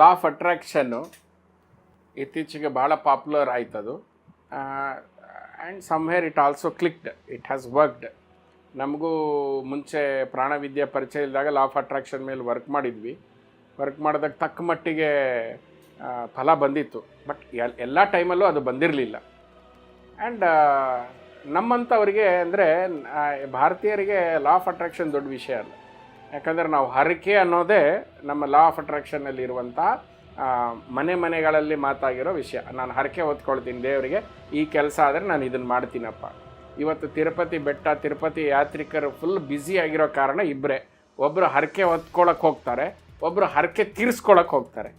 Law of ಅಟ್ರಾಕ್ಷನ್ನು ಇತ್ತೀಚೆಗೆ ಭಾಳ popular ಆಯ್ತದು. And somewhere it also clicked it has worked ನಮಗೂ ಮುಂಚೆ ಪ್ರಾಣವಿದ್ಯೆ ಪರಿಚಯ ಇದ್ದಾಗ ಲಾ ಆಫ್ ಅಟ್ರಾಕ್ಷನ್ ಮೇಲೆ ವರ್ಕ್ ಮಾಡಿದ್ವಿ. ವರ್ಕ್ ಮಾಡಿದಾಗ ತಕ್ಕ ಮಟ್ಟಿಗೆ ಫಲ ಬಂದಿತ್ತು. ಬಟ್ ಎಲ್, ಎಲ್ಲ ಟೈಮಲ್ಲೂ ಅದು ಬಂದಿರಲಿಲ್ಲ. ಆ್ಯಂಡ್ ನಮ್ಮಂಥವ್ರಿಗೆ ಅಂದರೆ ಭಾರತೀಯರಿಗೆ ಲಾ ಆಫ್ ಅಟ್ರಾಕ್ಷನ್ ದೊಡ್ಡ ವಿಷಯ ಅಲ್ಲ. ಯಾಕಂದರೆ ನಾವು ಹರಕೆ ಅನ್ನೋದೇ ನಮ್ಮ ಲಾ ಆಫ್ ಅಟ್ರಾಕ್ಷನಲ್ಲಿ ಇರುವಂಥ ಮನೆ ಮನೆಗಳಲ್ಲಿ ಮಾತಾಗಿರೋ ವಿಷಯ. ನಾನು ಹರಕೆ ಹೊತ್ಕೊಳ್ತೀನಿ ದೇವರಿಗೆ, ಈ ಕೆಲಸ ಆದರೆ ನಾನು ಇದನ್ನು ಮಾಡ್ತೀನಪ್ಪ. ಇವತ್ತು ತಿರುಪತಿ ಬೆಟ್ಟ, ತಿರುಪತಿ ಯಾತ್ರಿಕರು ಫುಲ್ ಬ್ಯುಸಿ ಆಗಿರೋ ಕಾರಣ ಇಬ್ಬರೇ ಒಬ್ಬರು ಹರಕೆ ಹೊತ್ಕೊಳಕ್ಕೆ ಹೋಗ್ತಾರೆ ಒಬ್ಬರು ಹರಕೆ ತೀರಿಸ್ಕೊಳಕ್ಕೆ ಹೋಗ್ತಾರೆ.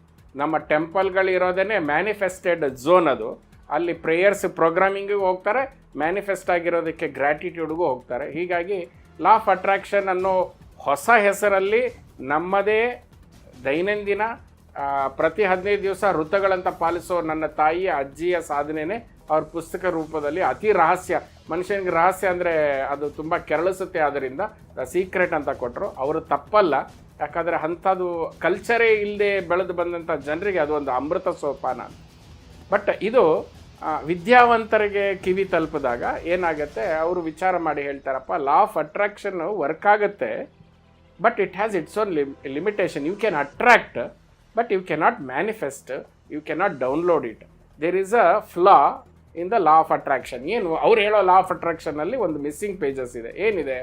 ನಮ್ಮ ಟೆಂಪಲ್ಗಳಿರೋದೇ ಮ್ಯಾನಿಫೆಸ್ಟೆಡ್ ಝೋನ್ ಅದು. ಅಲ್ಲಿ ಪ್ರೇಯರ್ಸ್ ಪ್ರೋಗ್ರಾಮಿಂಗಿಗೂ ಹೋಗ್ತಾರೆ ಮ್ಯಾನಿಫೆಸ್ಟ್ ಆಗಿರೋದಕ್ಕೆ ಗ್ರ್ಯಾಟಿಟ್ಯೂಡ್ಗೂ ಹೋಗ್ತಾರೆ. ಹೀಗಾಗಿ ಲಾ ಆಫ್ ಅಟ್ರಾಕ್ಷನ್ ಅನ್ನೋ ಹೊಸ ಹೆಸರಲ್ಲಿ ನಮ್ಮದೇ ದೈನಂದಿನ ಪ್ರತಿ ಹದಿನೈದು ದಿವಸ ಋತುಗಳಂತ ಪಾಲಿಸೋ ನನ್ನ ತಾಯಿಯ ಅಜ್ಜಿಯ ಸಾಧನೆನೇ ಅವ್ರ ಪುಸ್ತಕ ರೂಪದಲ್ಲಿ ಅತಿ ರಹಸ್ಯ. ಮನುಷ್ಯನಿಗೆ ರಹಸ್ಯ ಅಂದರೆ ಅದು ತುಂಬ ಕೆರಳಿಸುತ್ತೆ. ಆದ್ದರಿಂದ ಸೀಕ್ರೆಟ್ ಅಂತ ಕೊಟ್ಟರು ಅವರು ತಪ್ಪಲ್ಲ. ಯಾಕಂದರೆ ಅಂಥದ್ದು ಕಲ್ಚರೇ ಇಲ್ಲದೆ ಬೆಳೆದು ಬಂದಂಥ ಜನರಿಗೆ ಅದು ಒಂದು ಅಮೃತ ಸೋಪಾನ. ಬಟ್ ಇದು ವಿದ್ಯಾವಂತರಿಗೆ ಕಿವಿ ತಲುಪಿದಾಗ ಏನಾಗುತ್ತೆ? ಅವರು ವಿಚಾರ ಮಾಡಿ ಹೇಳ್ತಾರಪ್ಪ ಲಾ ಆಫ್ ಅಟ್ರಾಕ್ಷನ್ ವರ್ಕ್ ಆಗುತ್ತೆ. But it has its own limitation you can attract but you cannot manifest you cannot download it there is a flaw in the law of attraction ಏನು? ಅವ್ರು ಹೇಳೋ ಲಾ ಆಫ್ ಅಟ್ರಾಕ್ಷನಲ್ಲಿ ಒಂದು missing pages ಇದೆ. ಏನಿದೆ?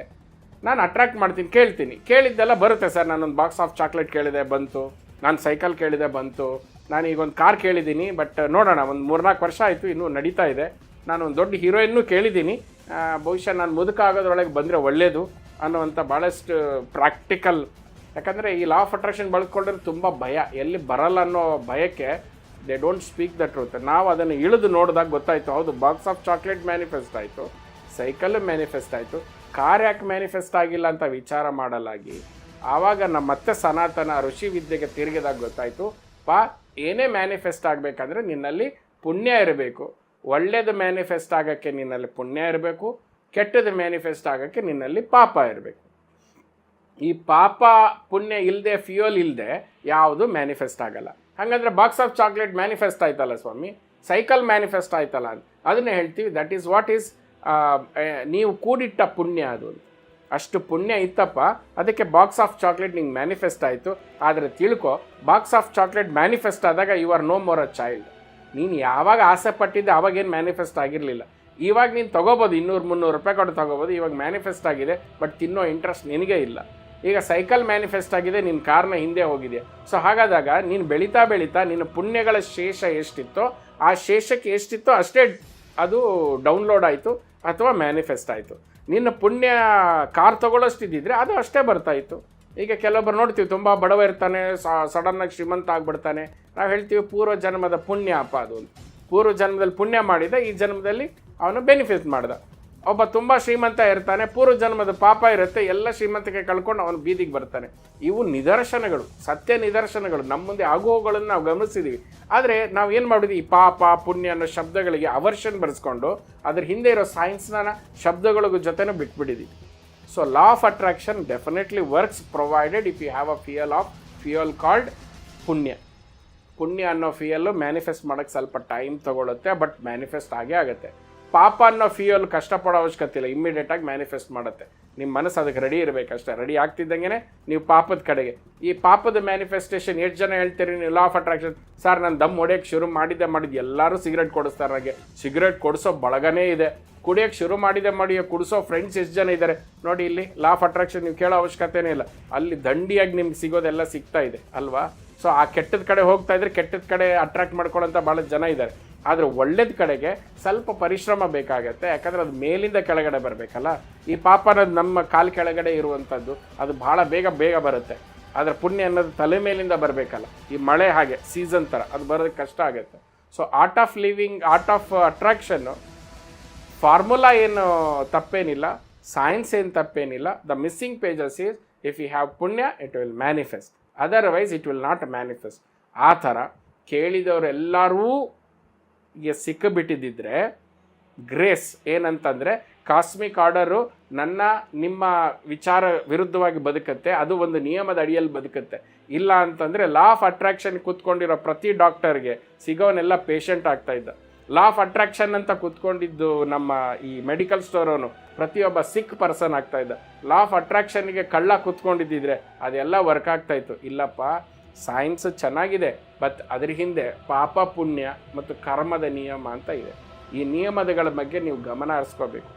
ನಾನು attract ಮಾಡ್ತೀನಿ, ಕೇಳ್ತೀನಿ. ಕೇಳಿದ್ದೆಲ್ಲ ಬರುತ್ತೆ ಸರ್. ನಾನೊಂದು ಬಾಕ್ಸ್ ಆಫ್ ಚಾಕ್ಲೇಟ್ ಕೇಳಿದೆ, ಬಂತು. ನಾನು ಸೈಕಲ್ ಕೇಳಿದೆ, ಬಂತು. ನಾನು ಈಗ ಒಂದು ಕಾರ್ ಕೇಳಿದ್ದೀನಿ ಬಟ್ ನೋಡೋಣ. ಒಂದು ಮೂರ್ನಾಲ್ಕು ವರ್ಷ ಆಯಿತು, ಇನ್ನೂ ನಡೀತಾ ಇದೆ. ನಾನು ಒಂದು ದೊಡ್ಡ ಹೀರೋಯಿನ್ನೂ ಕೇಳಿದ್ದೀನಿ ಬಹುಶಃ ನಾನು ಮುದುಕ ಆಗೋದ್ರೊಳಗೆ ಬಂದರೆ ಒಳ್ಳೆಯದು ಅನ್ನುವಂಥ ಭಾಳಷ್ಟು ಪ್ರಾಕ್ಟಿಕಲ್ ಯಾಕಂದರೆ ಈ ಲಾ ಆಫ್ ಅಟ್ರಾಕ್ಷನ್ ಬಳಸ್ಕೊಂಡ್ರೆ ತುಂಬ ಭಯ. ಎಲ್ಲಿ ಬರಲ್ಲ ಅನ್ನೋ ಭಯಕ್ಕೆ they don't speak the truth ನಾವು ಅದನ್ನು ಇಳಿದು ನೋಡಿದಾಗ ಗೊತ್ತಾಯಿತು, ಹೌದು ಬಾಕ್ಸ್ ಆಫ್ ಚಾಕ್ಲೇಟ್ ಮ್ಯಾನಿಫೆಸ್ಟ್ ಆಯಿತು ಸೈಕಲ್ ಮ್ಯಾನಿಫೆಸ್ಟ್ ಆಯಿತು ಕಾರ್ ಯಾಕೆ ಮ್ಯಾನಿಫೆಸ್ಟ್ ಆಗಿಲ್ಲ ಅಂತ ವಿಚಾರ ಮಾಡಲಾಗಿ. ಆವಾಗ ನಮ್ಮ ಮತ್ತೆ ಸನಾತನ ಋಷಿ ವಿದ್ಯೆಗೆ ತಿರುಗಿದಾಗ ಗೊತ್ತಾಯಿತು, ಪಾ, ಏನೇ ಮ್ಯಾನಿಫೆಸ್ಟ್ ಆಗಬೇಕಂದ್ರೆ ನಿನ್ನಲ್ಲಿ ಪುಣ್ಯ ಇರಬೇಕು. ಒಳ್ಳೇದು ಮ್ಯಾನಿಫೆಸ್ಟ್ ಆಗೋಕ್ಕೆ ನಿನ್ನಲ್ಲಿ ಪುಣ್ಯ ಇರಬೇಕು ಕೆಟ್ಟದ್ದು ಮ್ಯಾನಿಫೆಸ್ಟ್ ಆಗೋಕ್ಕೆ ನಿನ್ನಲ್ಲಿ ಪಾಪ ಇರಬೇಕು. ಈ ಪಾಪ ಪುಣ್ಯ ಇಲ್ಲದೆ ಫ್ಯೂಯಲ್ ಇಲ್ಲದೆ ಯಾವುದು ಮ್ಯಾನಿಫೆಸ್ಟ್ ಆಗಲ್ಲ. ಹಾಗಂದ್ರೆ ಬಾಕ್ಸ್ ಆಫ್ ಚಾಕ್ಲೇಟ್ ಮ್ಯಾನಿಫೆಸ್ಟ್ ಆಯ್ತಲ್ಲ ಸ್ವಾಮಿ? ಸೈಕಲ್ ಮ್ಯಾನಿಫೆಸ್ಟ್ ಆಯ್ತಲ್ಲ ಅಂತ. ಅದನ್ನೇ ಹೇಳ್ತೀವಿ. ದಟ್ ಈಸ್ ವಾಟ್ ಈಸ್ ನೀವು ಕೂಡಿಟ್ಟ ಪುಣ್ಯ ಅದು. ಅಷ್ಟು ಪುಣ್ಯ ಇತ್ತಪ್ಪ, ಅದಕ್ಕೆ ಬಾಕ್ಸ್ ಆಫ್ ಚಾಕ್ಲೇಟ್ ನಿಂಗೆ ಮ್ಯಾನಿಫೆಸ್ಟ್ ಆಯಿತು. ಆದರೆ ತಿಳ್ಕೊ ಬಾಕ್ಸ್ ಆಫ್ ಚಾಕ್ಲೇಟ್ ಮ್ಯಾನಿಫೆಸ್ಟ್ ಆದಾಗ you are no more a child ನೀನು ಯಾವಾಗ ಆಸೆ ಪಟ್ಟಿದ್ದೆ ಅವಾಗೇನು ಮ್ಯಾನಿಫೆಸ್ಟ್ ಆಗಿರಲಿಲ್ಲ. ಇವಾಗ ನೀನು ತೊಗೋಬೋದು, ಇನ್ನೂರು ಮುನ್ನೂರು ರೂಪಾಯಿ ಕೊಟ್ಟು ತೊಗೋಬೋದು, ಇವಾಗ ಮ್ಯಾನಿಫೆಸ್ಟ್ ಆಗಿದೆ ಬಟ್ ತಿನ್ನೋ ಇಂಟ್ರೆಸ್ಟ್ ನಿನಗೆ ಇಲ್ಲ. ಈಗ ಸೈಕಲ್ ಮ್ಯಾನಿಫೆಸ್ಟ್ ಆಗಿದೆ ನಿನ್ನ ಕಾರ್ನ ಹಿಂದೆ ಹೋಗಿದೆ ಸೊ ಹಾಗಾದಾಗ ನೀನು ಬೆಳೀತಾ ಬೆಳೀತಾ ನಿನ್ನ ಪುಣ್ಯಗಳ ಶೇಷ ಎಷ್ಟಿತ್ತೋ, ಆ ಶೇಷಕ್ಕೆ ಎಷ್ಟಿತ್ತೋ ಅಷ್ಟೇ ಅದು ಡೌನ್ಲೋಡ್ ಆಯಿತು, ಅಥವಾ ಮ್ಯಾನಿಫೆಸ್ಟ್ ಆಯಿತು. ನಿನ್ನ ಪುಣ್ಯ ಕಾರ್ ತೊಗೊಳ್ಳೋಷ್ಟಿದ್ದಿದ್ರೆ ಅದು ಅಷ್ಟೇ ಬರ್ತಾಯಿತ್ತು ಈಗ ಕೆಲವೊಬ್ಬರು ನೋಡ್ತೀವಿ, ತುಂಬ ಬಡವ ಇರ್ತಾನೆ ಸಡನ್ನಾಗಿ ಶ್ರೀಮಂತ ಆಗಿಬಿಡ್ತಾನೆ. ನಾವು ಹೇಳ್ತೀವಿ ಪೂರ್ವ ಜನ್ಮದ ಪುಣ್ಯ ಅಪ್ಪ ಅದು ಪೂರ್ವ ಜನ್ಮದಲ್ಲಿ ಪುಣ್ಯ ಮಾಡಿದ, ಈ ಜನ್ಮದಲ್ಲಿ ಅವನು ಬೆನಿಫಿಟ್ ಮಾಡ್ದ. ಒಬ್ಬ ತುಂಬ ಶ್ರೀಮಂತ ಇರ್ತಾನೆ, ಪೂರ್ವ ಜನ್ಮದ ಪಾಪ ಇರುತ್ತೆ, ಎಲ್ಲ ಶ್ರೀಮಂತಿಕೆ ಕಳ್ಕೊಂಡು ಅವನು ಬೀದಿಗೆ ಬರ್ತಾನೆ. ಇವು ನಿದರ್ಶನಗಳು, ಸತ್ಯ ನಿದರ್ಶನಗಳು, ನಮ್ಮ ಮುಂದೆ ಆಗುವಗಳನ್ನು ನಾವು ಗಮನಿಸಿದ್ದೀವಿ ಆದರೆ ನಾವು ಏನು ಮಾಡಿದ್ವಿ ಈ ಪಾಪ, ಪುಣ್ಯ ಅನ್ನೋ ಶಬ್ದಗಳಿಗೆ ಅವರ್ಷನ್ ಬರೆಸ್ಕೊಂಡು, ಅದ್ರ ಹಿಂದೆ ಇರೋ ಸೈನ್ಸ್ನ ಶಬ್ದಗಳಿಗೂ ಜೊತೆನೂ ಬಿಟ್ಬಿಟ್ಟಿದ್ದೀವಿ so law of attraction definitely works provided if you have a feel of fuel called ಪುಣ್ಯ. ಪುಣ್ಯ ಅನ್ನೋ ಫಿಯಲ್ಲು ಮ್ಯಾನಿಫೆಸ್ಟ್ ಮಾಡೋಕ್ಕೆ ಸ್ವಲ್ಪ ಟೈಮ್ ತೊಗೊಳುತ್ತೆ ಬಟ್ ಮ್ಯಾನಿಫೆಸ್ಟ್ ಆಗೇ ಆಗುತ್ತೆ. ಪಾಪ ಅನ್ನೋ ಫಿಯಲ್ ಕಷ್ಟಪಡೋ ಅವಶ್ಯಕತೆ ಇಲ್ಲ. ಇಮ್ಮಿಡಿಯೇಟಾಗಿ ಮ್ಯಾನಿಫೆಸ್ಟ್ ಮಾಡುತ್ತೆ. ನಿಮ್ಮ ಮನಸ್ಸು ಅದಕ್ಕೆ ರೆಡಿ ಇರಬೇಕಷ್ಟೇ. ರೆಡಿ ಆಗ್ತಿದ್ದಂಗೆ ನೀವು ಪಾಪದ ಕಡೆಗೆ. ಈ ಪಾಪದ ಮ್ಯಾನಿಫೆಸ್ಟೇಷನ್ ಎಷ್ಟು ಜನ ಹೇಳ್ತೀರಿ, ನೀವು ಲಾ ಆಫ್ ಅಟ್ರಾಕ್ಷನ್ ಸರ್ ನಾನು ದಮ್ ಹೊಡೆಯೋಕ್ಕೆ ಶುರು ಮಾಡಿದ್ದೆ ಮಾಡಿದ್ದು ಎಲ್ಲರೂ ಸಿಗರೇಟ್ ಕೊಡಿಸ್ತಾರೆ ನನಗೆ ಸಿಗರೇಟ್ ಕೊಡಿಸೋ ಬಳಗನೇ ಇದೆ. ಕುಡಿಯೋಕ್ಕೆ ಶುರು ಮಾಡಿದೆ ಮಾಡಿ ಕುಡಿಸೋ ಫ್ರೆಂಡ್ಸ್ ಎಷ್ಟು ಜನ ಇದ್ದಾರೆ ನೋಡಿ, ಇಲ್ಲಿ ಲಾ ಆಫ್ ಅಟ್ರಾಕ್ಷನ್ ನೀವು ಕೇಳೋ ಅವಶ್ಯಕತೆನೇ ಇಲ್ಲ. ಅಲ್ಲಿ ದಂಡಿಯಾಗಿ ನಿಮ್ಗೆ ಸಿಗೋದೆಲ್ಲ ಸಿಗ್ತಾ ಇದೆ, ಅಲ್ವಾ? ಸೊ ಆ ಕೆಟ್ಟದ ಕಡೆ ಹೋಗ್ತಾ ಇದ್ರೆ ಕೆಟ್ಟದ ಕಡೆ ಅಟ್ರಾಕ್ಟ್ ಮಾಡ್ಕೊಳ್ಳೋಂಥ ಭಾಳ ಜನ ಇದ್ದಾರೆ ಆದರೆ ಒಳ್ಳೇದ ಕಡೆಗೆ ಸ್ವಲ್ಪ ಪರಿಶ್ರಮ ಬೇಕಾಗತ್ತೆ. ಯಾಕಂದ್ರೆ ಅದು ಮೇಲಿಂದ ಕೆಳಗಡೆ ಬರಬೇಕಲ್ಲ? ಈ ಪಾಪ ಅನ್ನೋದು ನಮ್ಮ ಕಾಲು ಕೆಳಗಡೆ ಇರುವಂಥದ್ದು ಅದು ಭಾಳ ಬೇಗ ಬೇಗ ಬರುತ್ತೆ. ಆದರೆ ಪುಣ್ಯ ಅನ್ನೋದು ತಲೆ ಮೇಲಿಂದ ಬರಬೇಕಲ್ಲ? ಈ ಮಳೆ ಹಾಗೆ ಸೀಸನ್ ಥರ ಅದು ಬರೋದಕ್ಕೆ ಕಷ್ಟ ಆಗುತ್ತೆ. So art of living art of attraction formula ಏನು ತಪ್ಪೇನಿಲ್ಲ. ಸೈನ್ಸ್ ಏನು ತಪ್ಪೇನಿಲ್ಲ. The missing pages is if you have ಪುಣ್ಯ it will manifest otherwise it will not manifest ಆ ಥರ ಕೇಳಿದವರೆಲ್ಲರೂ ಗೆ ಸಿಕ್ಕಿಬಿಟ್ಟಿದ್ದಿದ್ರೆ, ಗ್ರೇಸ್ ಏನಂತಂದರೆ, ಕಾಸ್ಮಿಕ್ ಆರ್ಡರು ನನ್ನ, ನಿಮ್ಮ ವಿಚಾರ ವಿರುದ್ಧವಾಗಿ ಬದುಕುತ್ತೆ, ಅದು ಒಂದು ನಿಯಮದ ಅಡಿಯಲ್ಲಿ ಬದುಕುತ್ತೆ. ಇಲ್ಲ ಅಂತಂದರೆ ಲಾ ಆಫ್ ಅಟ್ರಾಕ್ಷನ್ ಕೂತ್ಕೊಂಡಿರೋ ಪ್ರತಿ ಡಾಕ್ಟರ್ಗೆ ಸಿಗೋನೆಲ್ಲ ಪೇಷಂಟ್ ಆಗ್ತಾ ಇದ್ದ. ಲಾ ಆಫ್ ಅಟ್ರಾಕ್ಷನ್ ಅಂತ ಕೂತ್ಕೊಂಡಿದ್ದು ನಮ್ಮ ಈ ಮೆಡಿಕಲ್ ಸ್ಟೋರ್ ಅವನು, ಪ್ರತಿಯೊಬ್ಬ ಸಿಕ್ ಪರ್ಸನ್ ಆಗ್ತಾ ಇದ್ದ. ಲಾ ಆಫ್ ಅಟ್ರಾಕ್ಷನ್ಗೆ ಕಳ್ಳ ಕೂತ್ಕೊಂಡಿದ್ದಿದ್ರೆ, ಅದೆಲ್ಲ ವರ್ಕ್ ಆಗ್ತಾ ಇತ್ತು. ಇಲ್ಲಪ್ಪ ಸೈನ್ಸ್ ಚೆನ್ನಾಗಿದೆ ಬಟ್ ಅದ್ರ ಹಿಂದೆ ಪಾಪ ಪುಣ್ಯ ಮತ್ತು ಕರ್ಮದ ನಿಯಮ ಅಂತ ಇದೆ. ಈ ನಿಯಮಗಳ ಬಗ್ಗೆ ನೀವು ಗಮನ ಹರಿಸ್ಕೋಬೇಕು.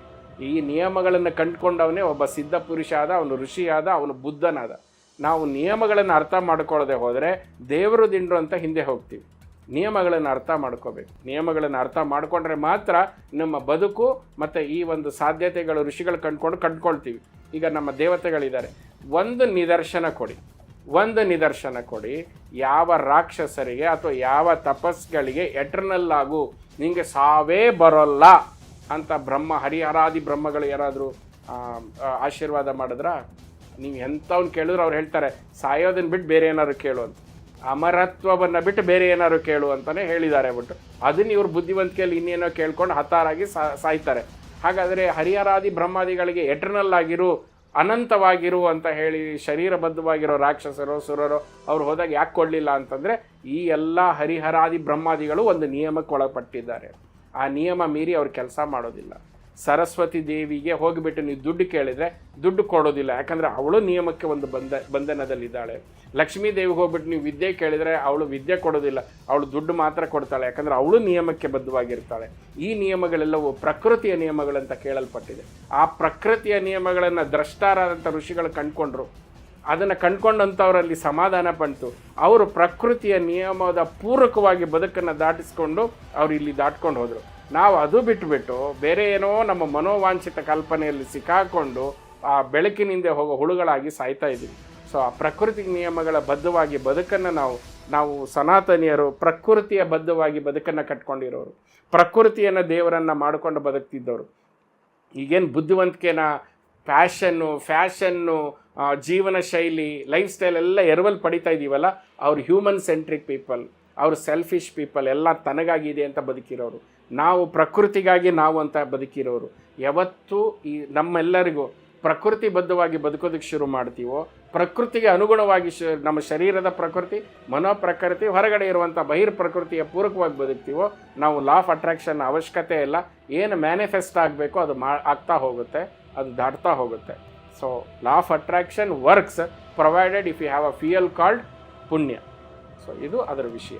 ಈ ನಿಯಮಗಳನ್ನು ಕಂಡುಕೊಂಡವನೇ ಒಬ್ಬ ಸಿದ್ಧ ಪುರುಷ ಆದ ಅವನು ಋಷಿಯಾದ, ಅವನು ಬುದ್ಧನಾದ. ನಾವು ನಿಯಮಗಳನ್ನು ಅರ್ಥ ಮಾಡ್ಕೊಳ್ಳದೆ ಹೋದರೆ ದೇವರು ದಿಂಡ್ರು ಅಂತ ಹಿಂದೆ ಹೋಗ್ತೀವಿ. ನಿಯಮಗಳನ್ನು ಅರ್ಥ ಮಾಡ್ಕೋಬೇಕು. ನಿಯಮಗಳನ್ನು ಅರ್ಥ ಮಾಡಿಕೊಂಡ್ರೆ ಮಾತ್ರ ನಮ್ಮ ಬದುಕು ಮತ್ತು ಈ ಒಂದು ಸಾಧ್ಯತೆಗಳು ಋಷಿಗಳು ಕಂಡ್ಕೊಂಡು ಕಂಡ್ಕೊಳ್ತೀವಿ. ಈಗ ನಮ್ಮ ದೇವತೆಗಳಿದ್ದಾರೆ. ಒಂದು ನಿದರ್ಶನ ಕೊಡಿ. ಒಂದು ನಿದರ್ಶನ ಕೊಡಿ. ಯಾವ ರಾಕ್ಷಸರಿಗೆ ಅಥವಾ ಯಾವ ತಪಸ್ಗಳಿಗೆ ಎಟರ್ನಲ್ ಆಗು? ನಿಮಗೆ ಸಾವೇ ಬರೋಲ್ಲ ಅಂತ ಬ್ರಹ್ಮ, ಹರಿಹರಾದಿ ಬ್ರಹ್ಮಗಳು ಯಾರಾದರೂ ಆಶೀರ್ವಾದ ಮಾಡಿದ್ರ? ನೀವು ಎಂಥವ್ನ ಕೇಳಿದ್ರು ಅವ್ರು ಹೇಳ್ತಾರೆ ಸಾಯೋದನ್ನ ಬಿಟ್ಟು ಬೇರೆ ಏನಾದ್ರು ಕೇಳು ಅಂತ. ಅಮರತ್ವವನ್ನು ಬಿಟ್ಟು ಬೇರೆ ಏನಾದ್ರು ಕೇಳು ಅಂತಲೇ ಹೇಳಿದ್ದಾರೆ ಬಿಟ್ಟು ಅದನ್ನ ಇವರು ಬುದ್ಧಿವಂತಿಕೆಯಲ್ಲಿ ಇನ್ನೇನೋ ಕೇಳ್ಕೊಂಡು ಹತಾರಾಗಿ ಸಾಯ್ತಾರೆ. ಹಾಗಾದರೆ ಹರಿಹರಾದಿ ಬ್ರಹ್ಮಾದಿಗಳಿಗೆ ಎಟರ್ನಲ್ ಆಗಿರು ಅನಂತವಾಗಿರು ಅಂತ ಹೇಳಿ ಶರೀರಬದ್ಧವಾಗಿರೋ ರಾಕ್ಷಸರು, ಸುರರು ಅವ್ರು ಹೋದಾಗ ಯಾಕೆ ಕೊಡಲಿಲ್ಲ ಅಂತಂದರೆ ಈ ಎಲ್ಲ ಹರಿಹರಾದಿ ಬ್ರಹ್ಮಾದಿಗಳು ಒಂದು ನಿಯಮಕ್ಕೆ ಒಳಪಟ್ಟಿದ್ದಾರೆ. ಆ ನಿಯಮ ಮೀರಿ ಅವ್ರು ಕೆಲಸ ಮಾಡೋದಿಲ್ಲ. ಸರಸ್ವತಿ ದೇವಿಗೆ ಹೋಗಿಬಿಟ್ಟು ನೀವು ದುಡ್ಡು ಕೇಳಿದರೆ ದುಡ್ಡು ಕೊಡೋದಿಲ್ಲ. ಯಾಕಂದರೆ ಅವಳು ನಿಯಮಕ್ಕೆ ಒಂದು ಬಂಧ ಬಂಧನದಲ್ಲಿದ್ದಾಳೆ. ಲಕ್ಷ್ಮೀ ದೇವಿಗೆ ಹೋಗ್ಬಿಟ್ಟು ನೀವು ವಿದ್ಯೆ ಕೇಳಿದರೆ ಅವಳು ವಿದ್ಯೆ ಕೊಡೋದಿಲ್ಲ. ಅವಳು ದುಡ್ಡು ಮಾತ್ರ ಕೊಡ್ತಾಳೆ. ಯಾಕಂದರೆ ಅವಳು ನಿಯಮಕ್ಕೆ ಬದ್ಧವಾಗಿರ್ತಾಳೆ. ಈ ನಿಯಮಗಳೆಲ್ಲವೂ ಪ್ರಕೃತಿಯ ನಿಯಮಗಳಂತ ಕೇಳಲ್ಪಟ್ಟಿದೆ. ಆ ಪ್ರಕೃತಿಯ ನಿಯಮಗಳನ್ನು ದ್ರಷ್ಟಾರಾದಂಥ ಋಷಿಗಳು ಕಂಡುಕೊಂಡ್ರು. ಅದನ್ನು ಕಂಡ್ಕೊಂಡಂಥವರಲ್ಲಿ ಸಮಾಧಾನ ಬಂತು. ಅವರು ಪ್ರಕೃತಿಯ ನಿಯಮದ ಪೂರಕವಾಗಿ ಬದುಕನ್ನು ದಾಟಿಸ್ಕೊಂಡು ಅವರು ಇಲ್ಲಿ ದಾಟ್ಕೊಂಡು ಹೋದರು. ನಾವು ಅದು ಬಿಟ್ಟುಬಿಟ್ಟು ಬೇರೆ ಏನೋ ನಮ್ಮ ಮನೋವಾಂಛಿತ ಕಲ್ಪನೆಯಲ್ಲಿ ಸಿಕ್ಕಾಕೊಂಡು ಆ ಬೆಳಕಿನಿಂದ ಹೋಗೋ ಹುಳುಗಳಾಗಿ ಸಾಯ್ತಾ ಇದ್ದೀವಿ. ಸೊ ಆ ಪ್ರಕೃತಿ ನಿಯಮಗಳ ಬದ್ಧವಾಗಿ ಬದುಕನ್ನು ನಾವು ನಾವು ಸನಾತನಿಯರು ಪ್ರಕೃತಿಯ ಬದ್ಧವಾಗಿ ಬದುಕನ್ನು ಕಟ್ಕೊಂಡಿರೋರು. ಪ್ರಕೃತಿಯನ್ನು ದೇವರನ್ನು ಮಾಡಿಕೊಂಡು ಬದುಕ್ತಿದ್ದವರು ಈಗೇನು ಬುದ್ಧಿವಂತಿಕೆನ ಫ್ಯಾಷನ್ನು ಫ್ಯಾಷನ್ನು ಜೀವನ ಶೈಲಿ, ಲೈಫ್ ಸ್ಟೈಲ್ ಎಲ್ಲ ಎರವಲ್ ಪಡಿತಾ ಇದ್ದೀವಲ್ಲ ಅವ್ರು ಹ್ಯೂಮನ್ ಸೆಂಟ್ರಿಕ್ ಪೀಪಲ್, ಅವರು ಸೆಲ್ಫಿಶ್ ಪೀಪಲ್, ಎಲ್ಲ ತನಗಾಗಿದೆ ಅಂತ ಬದುಕಿರೋರು. ನಾವು ಪ್ರಕೃತಿಗಾಗಿ ನಾವು ಅಂತ ಬದುಕಿರೋರು. ಯಾವತ್ತೂ ಈ ನಮ್ಮೆಲ್ಲರಿಗೂ ಪ್ರಕೃತಿ ಬದ್ಧವಾಗಿ ಬದುಕೋದಕ್ಕೆ ಶುರು ಮಾಡ್ತೀವೋ, ಪ್ರಕೃತಿಗೆ ಅನುಗುಣವಾಗಿ ಶ, ನಮ್ಮ ಶರೀರದ ಪ್ರಕೃತಿ ಮನೋ ಪ್ರಕೃತಿ ಹೊರಗಡೆ ಇರುವಂಥ ಬಹಿರ್ ಪ್ರಕೃತಿಯ ಪೂರಕವಾಗಿ ಬದುಕ್ತೀವೋ, ನಾವು ಲಾ ಆಫ್ ಅಟ್ರಾಕ್ಷನ್ ಅವಶ್ಯಕತೆ ಇಲ್ಲ, ಏನು ಮ್ಯಾನಿಫೆಸ್ಟ್ ಆಗಬೇಕೋ ಅದು ಮಾ, ಆಗ್ತಾ ಹೋಗುತ್ತೆ, ಅದು ದಾಟ್ತಾ ಹೋಗುತ್ತೆ. So law of attraction works provided if you have a feel called ಪುಣ್ಯ. ಸೊ ಇದು ಅದರ ವಿಷಯ.